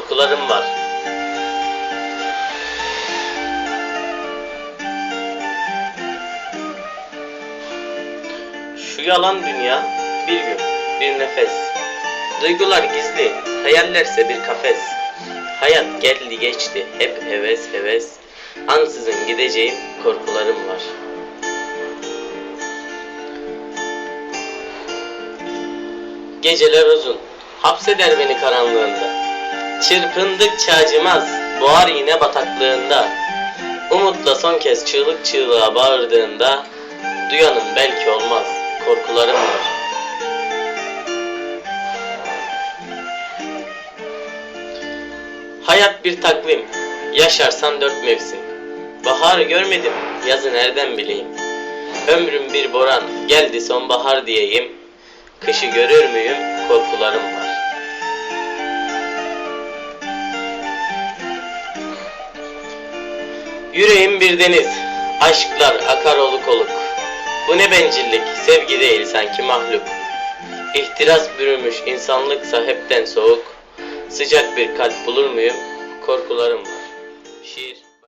korkularım var. Şu yalan dünya bir gün bir nefes. Duygular gizli, hayallerse bir kafes. Hayat geldi geçti hep heves heves. Ansızın gideceğim korkularım var. Geceler uzun, hapseder beni karanlığında. Çırpındıkça acımaz, boğar yine bataklığında. Umutla son kez çığlık çığlığa bağırdığında, duyanım belki olmaz, korkularım var. Hayat bir takvim, yaşarsan dört mevsim. Bahar görmedim, yazı nereden bileyim. Ömrüm bir boran, geldi sonbahar diyeyim. Kışı görür müyüm, korkularım var. Yüreğim bir deniz, aşklar akar oluk oluk. Bu ne bencillik, sevgi değil sanki mahluk. İhtiras bürümüş insanlıksa hepten soğuk. Sıcak bir kalp bulur muyum, korkularım var. Şiir